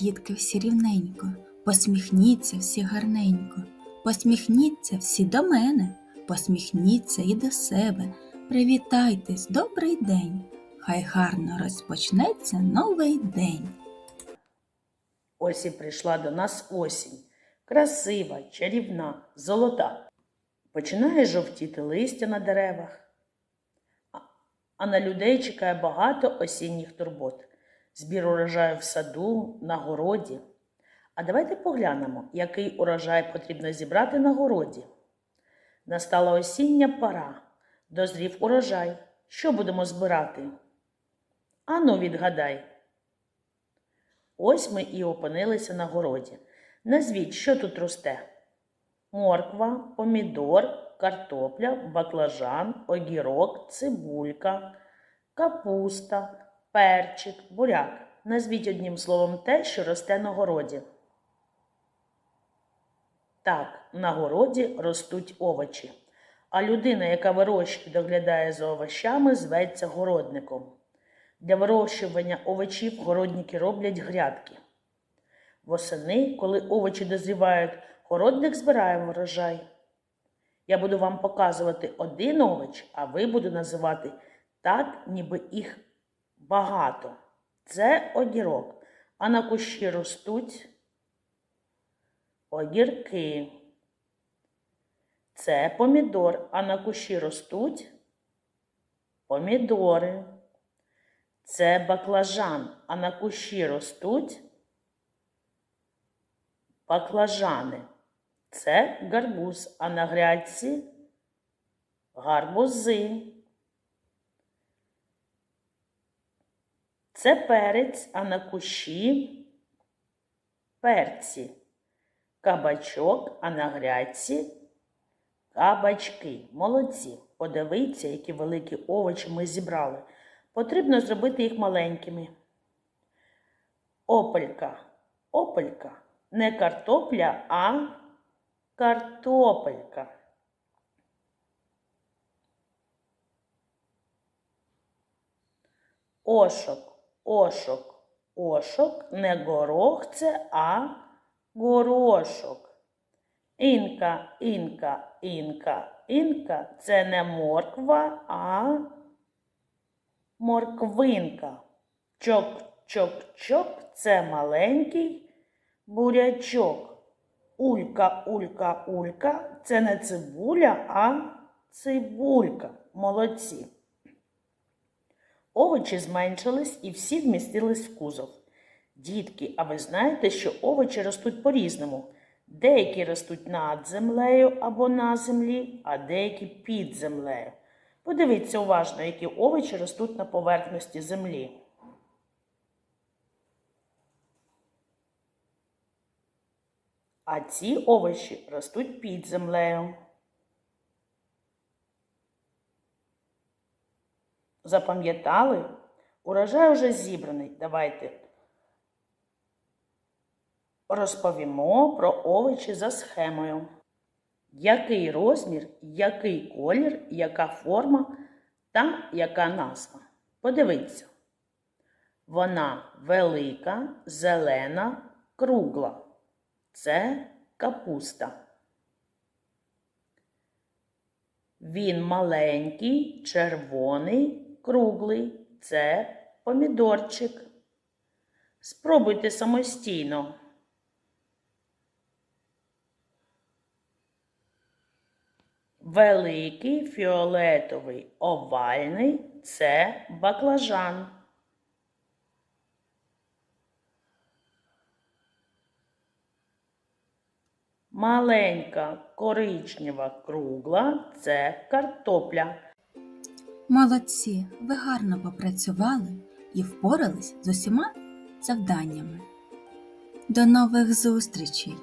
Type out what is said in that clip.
дітки всі рівненько, посміхніться всі гарненько, посміхніться всі до мене, посміхніться і до себе. Привітайтесь, добрий день! Хай гарно розпочнеться новий день. Ось і прийшла до нас осінь. Красива, чарівна, золота. Починає жовтіти листя на деревах, а на людей чекає багато осінніх турбот. Збір урожаю в саду, на городі. А давайте поглянемо, який урожай потрібно зібрати на городі. Настала осіння пора, дозрів урожай. Що будемо збирати? Ану, відгадай. Ось ми і опинилися на городі. Назвіть, що тут росте? Морква, помідор, картопля, баклажан, огірок, цибулька, капуста, перчик, буряк. Назвіть одним словом те, що росте на городі. Так, на городі ростуть овочі. А людина, яка вирощує доглядає за овощами, зветься городником. Для вирощування овочів городники роблять грядки. Восени, коли овочі дозрівають, городник збирає врожай. Я буду вам показувати один овоч, а ви буду називати так, ніби їх багато. Це огірок. А на кущі ростуть огірки. Це помідор, а на кущі ростуть помідори. Це баклажан, а на кущі ростуть баклажани. Це гарбуз, а на грядці гарбузи. Це перець, а на кущі перці. Кабачок, а на грядці кабачки. Молодці. Подивіться, які великі овочі ми зібрали. Потрібно зробити їх маленькими. Опелька. Опелька. Не картопля, а картопелька. Ошок, ошок, ошок, не горох це, а горошок. Інка, інка, інка, інка це не морква, а морквинка. Чок, чок, чок це маленький бурячок. Улька, улька, улька це не цибуля, а цибулька. Молодці. Овочі зменшились і всі вмістились в кузов. Дітки, а ви знаєте, що овочі ростуть по-різному. Деякі ростуть над землею або на землі, а деякі під землею. Подивіться уважно, які овочі ростуть на поверхності землі. А ці овочі ростуть під землею. Запам'ятали? Урожай уже зібраний. Давайте розповімо про овочі за схемою. Який розмір, який колір, яка форма та яка назва? Подивіться. Вона велика, зелена, кругла. Це капуста. Він маленький, червоний, круглий. Це помідорчик. Спробуйте самостійно. Великий фіолетовий овальний це баклажан. Маленька коричнева кругла це картопля. Молодці, ви гарно попрацювали і впорались з усіма завданнями. До нових зустрічей!